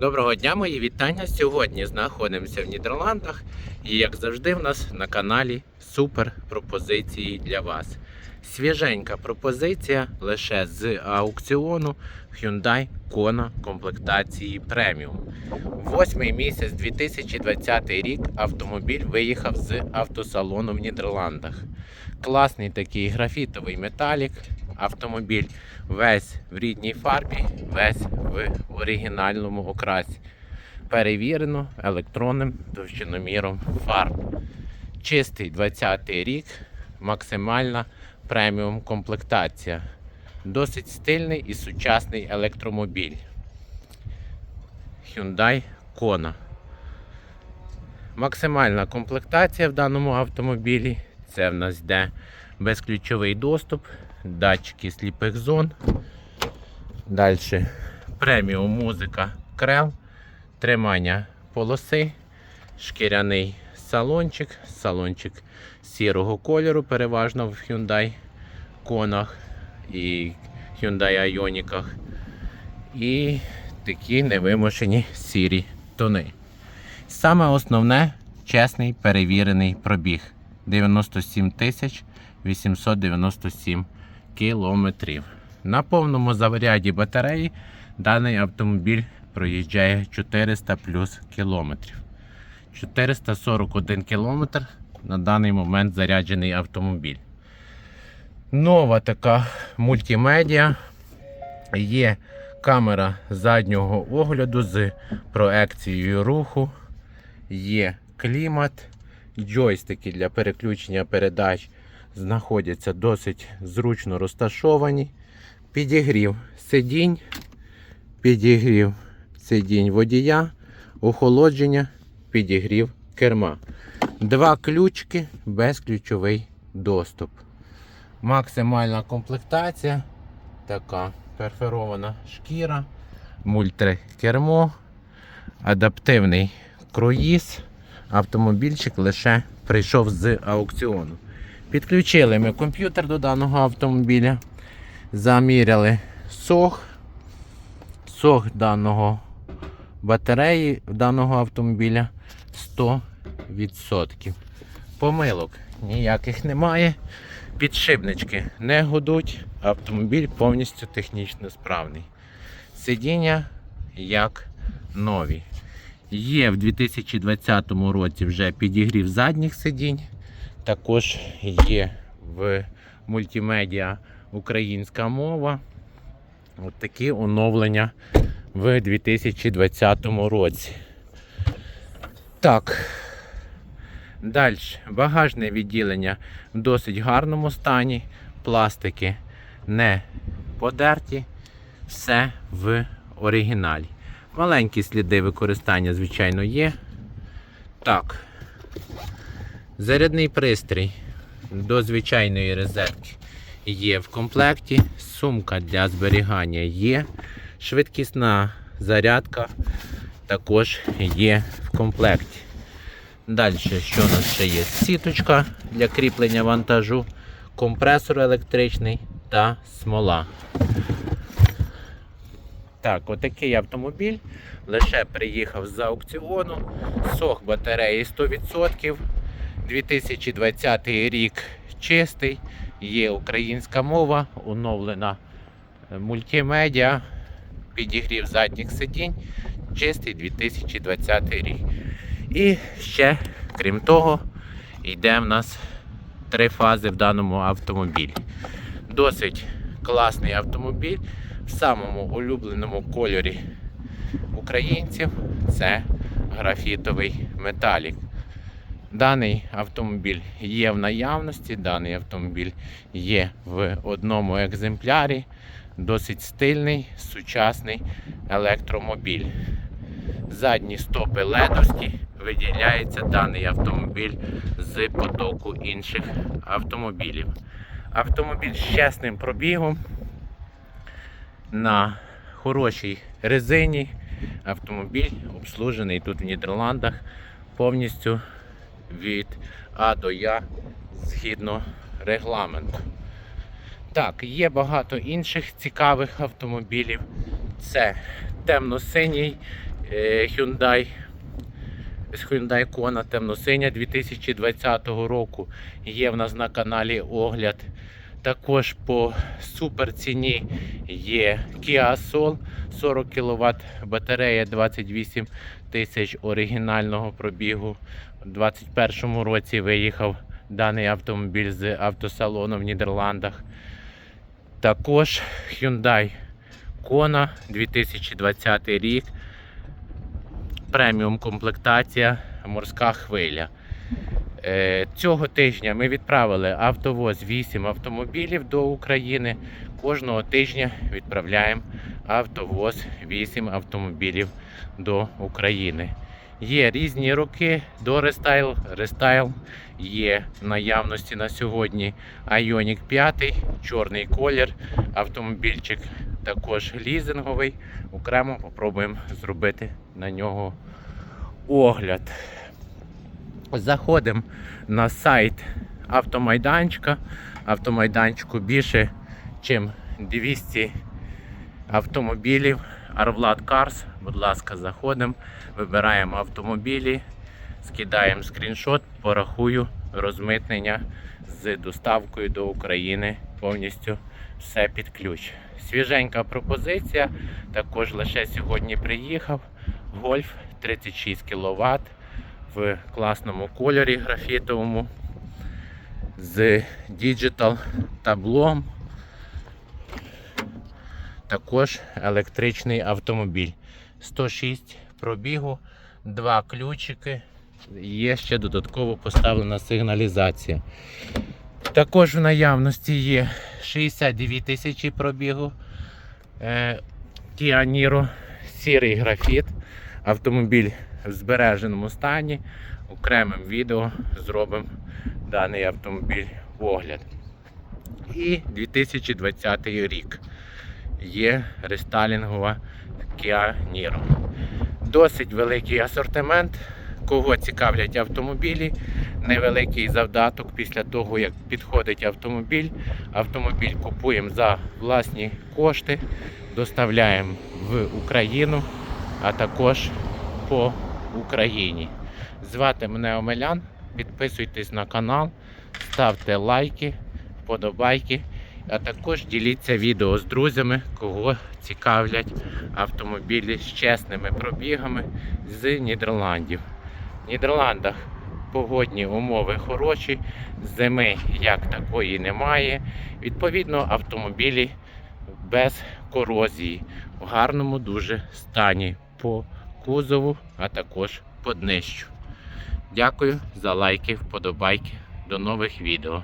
Доброго дня, мої вітання. Сьогодні знаходимося в Нідерландах і, як завжди, в нас на каналі супер пропозиції для вас. Свіженька пропозиція лише з аукціону Hyundai Kona комплектації преміум. Восьмий місяць 2020 рік автомобіль виїхав з автосалону в Нідерландах. Класний такий графітовий металік. Автомобіль весь в рідній фарбі, весь в оригінальному окрасі. Перевірено електронним товщиноміром фарб. Чистий 20 рік, максимальна преміум комплектація. Досить стильний і сучасний електромобіль. Hyundai Kona. Максимальна комплектація в даному автомобілі. Це в нас йде безключовий доступ, датчики сліпих зон. Далі преміум музика крел, тримання полоси, шкіряний салончик, салончик сірого кольору, переважно в Hyundai конах і Hyundai Ioniq. І такі невимушені сірі тони. Саме основне чесний перевірений пробіг 97 897 кілометрів. На повному заряді батареї даний автомобіль проїжджає 400 плюс кілометрів. 441 кілометр на даний момент заряджений автомобіль. Нова така мультимедіа. Є камера заднього огляду з проекцією руху. Є клімат, джойстики для переключення передач знаходяться досить зручно розташовані. Підігрів сидінь, підігрів сидінь водія, охолодження, підігрів керма. Два ключки, безключовий доступ. Максимальна комплектація. Така перфорована шкіра, мультрикермо, адаптивний круїз. Автомобільчик лише прийшов з аукціону. Підключили ми комп'ютер до даного автомобіля, заміряли сох, сох даного батареї даного автомобіля 100%. Помилок ніяких немає. Підшипнички не гудуть, автомобіль повністю технічно справний. Сидіння як нові. Є в 2020 році вже підігрів задніх сидінь. Також є в мультимедіа українська мова. От такі оновлення в 2020 році. Так. Далі. Багажне відділення в досить гарному стані. Пластики не подерті. Все в оригіналі. Маленькі сліди використання, звичайно, є. Так. Зарядний пристрій до звичайної розетки є в комплекті. Сумка для зберігання є. Швидкісна зарядка також є в комплекті. Далі, що у нас ще є? Сіточка для кріплення вантажу, компресор електричний та смола. Так, отакий автомобіль лише приїхав з аукціону. Сох батареї 100%. 2020 рік чистий, є українська мова, оновлена е, мультимедіа, підігрів задніх сидінь, чистий 2020 рік. І ще, крім того, йде в нас три фази в даному автомобілі. Досить класний автомобіль в самому улюбленому кольорі українців це графітовий металік. Даний автомобіль є в наявності, даний автомобіль є в одному екземплярі. Досить стильний, сучасний електромобіль. Задні стопи ледовські виділяється даний автомобіль з потоку інших автомобілів. Автомобіль з чесним пробігом на хорошій резині. Автомобіль обслужений тут в Нідерландах повністю від А до Я згідно регламенту. Так, є багато інших цікавих автомобілів. Це темно-синій е, Hyundai. Hyundai Kona темно-синя 2020 року. Є в нас на каналі огляд. Також по супер ціні є Kia Soul 40 кВт батарея 28 тисяч оригінального пробігу. У 2021 році виїхав даний автомобіль з автосалону в Нідерландах. Також Hyundai Kona 2020 рік. Преміум комплектація морська хвиля. Е, Цього тижня ми відправили автовоз 8 автомобілів до України. Кожного тижня відправляємо автовоз 8 автомобілів до України. Є різні роки до рестайл. Рестайл є в наявності на сьогодні Ioniq 5, чорний колір, автомобільчик також лізинговий. Окремо попробуємо зробити на нього огляд. Заходимо на сайт автомайданчика. Автомайданчику більше, ніж 200 автомобілів. Arvlad Cars. Будь ласка, заходимо, вибираємо автомобілі, скидаємо скріншот, порахую розмитнення з доставкою до України. Повністю все під ключ. Свіженька пропозиція. Також лише сьогодні приїхав. Гольф 36 кВт в класному кольорі графітовому з діджитал таблом. Також електричний автомобіль. 106 пробігу, два ключики. Є ще додатково поставлена сигналізація. Також в наявності є 62 тисячі пробігу. Е, Kia сірий графіт. Автомобіль в збереженому стані. Окремим відео зробимо даний автомобіль в огляд. І 2020 рік є рестайлінгова Kia Niro. Досить великий асортимент. Кого цікавлять автомобілі, невеликий завдаток після того, як підходить автомобіль. Автомобіль купуємо за власні кошти, доставляємо в Україну, а також по Україні. Звати мене Омелян. Підписуйтесь на канал, ставте лайки, вподобайки, а також діліться відео з друзями, кого цікавлять автомобілі з чесними пробігами з Нідерландів. В Нідерландах погодні умови хороші, зими як такої немає. Відповідно, автомобілі без корозії, в гарному дуже стані по кузову, а також по днищу. Дякую за лайки, вподобайки. До нових відео.